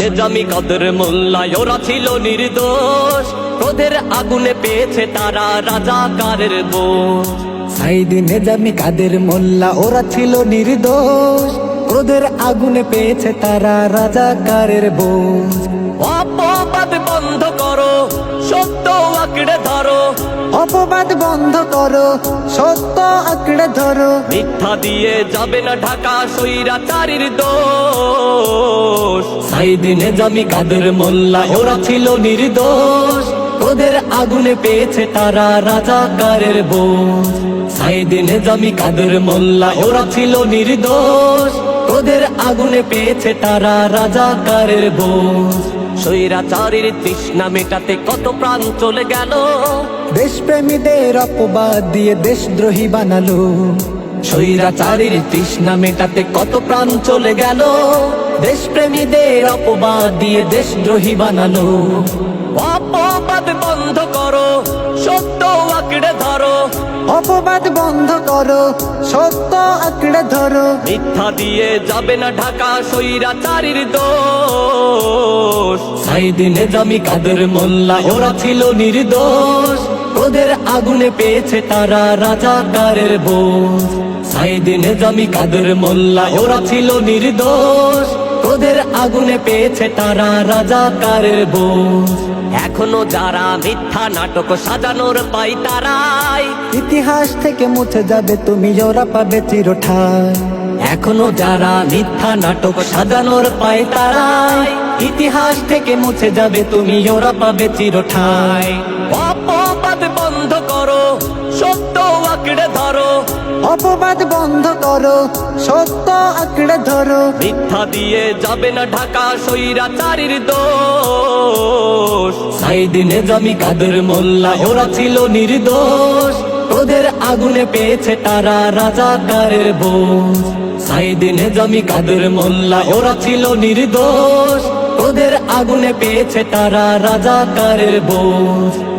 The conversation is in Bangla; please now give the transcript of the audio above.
নেজামি কদর মোল্লা ওরা ছিল নির্দোষ। ক্রোধের আগুনে পেয়েছে তারা রাজাকারের বোঝ। সাইদি নেজামি কাদের মোল্লা ওরা ছিল নির্দোষ। ক্রোধের আগুনে পেয়েছে তারা রাজাকারের বোঝ। অপবাদ বন্ধ অপবাদ বন্ধ করো, সত্য আঁকড়ে ধরো। মিথ্যা দিয়ে যাবে না ঢাকা সৈরাচারীর দোষ। সাইদি নেজামি কাদের মোল্লা, ওরা ছিল নির্দোষ। ওদের আগুনে পেয়েছে তারা রাজাকারের বোঝ। সাইদি নেজামি কাদের মোল্লা, ওরা ছিল নির্দোষ। ওদের আগুনে পেয়েছে তারা রাজাকারের বোঝ। সৈরাচারীর তৃষ্ণা মেটাতে কত প্রাণ চলে গেল। দেশপ্রেমীদের অপবাদ দিয়ে দেশদ্রোহী বানালো। স্বৈরাচারীর তৃষ্ণা মেটাতে কত প্রাণ চলে গেল। দেশপ্রেমীদের অপবাদ দিয়ে দেশদ্রোহী বানালো। অপবাদ বন্ধ করো সত্য আঁকড়ে ধরো। অপবাদ বন্ধ করো সত্য আঁকড়ে ধরো। মিথ্যা দিয়ে যাবে না ঢাকা সৈরাচারীর দোষ। সাইদিনে জামি কাদের মোল্লা, ওরা ছিল নির্দোষ। ওদের আগুনে পেয়েছে তারা রাজাকারের বোঝ। সাইদিনে জামি কাদের মোল্লা, ওরা ছিল নির্দোষ। ওদের আগুনে পেয়েছে তারা রাজাকারের বোঝ। এখনও যারা মিথ্যা নাটক সাজানোর পাই তারাই। ইতিহাস থেকে মুছে যাবে তুমি, ওরা পাবে চিরঠায় এখনও যারা মিথ্যা নাটক সাজানোর পায় তারাই ইতিহাস থেকে মুছে যাবে তুমি ওরা পাবে চিরঠাই। অপবাদ বন্ধ করো সত্য আঁকড়ে ধরো। অপবাদ বন্ধ করো সত্য আঁকড়ে ধরো। মিথ্যা দিয়ে যাবে না ঢাকা সৈরাচারীর দোষ। সাইদিনে জামি কাদের মোল্লা ওরা ছিল নির্দোষ। ওদের আগুনে পেয়েছে তারা রাজাকারের বোঝ। সাইদিনে জমি কাদের মোল্লা, ওরা ছিল নির্দোষ। ওদের আগুনে পেয়েছে তারা রাজাকারের বোঝ।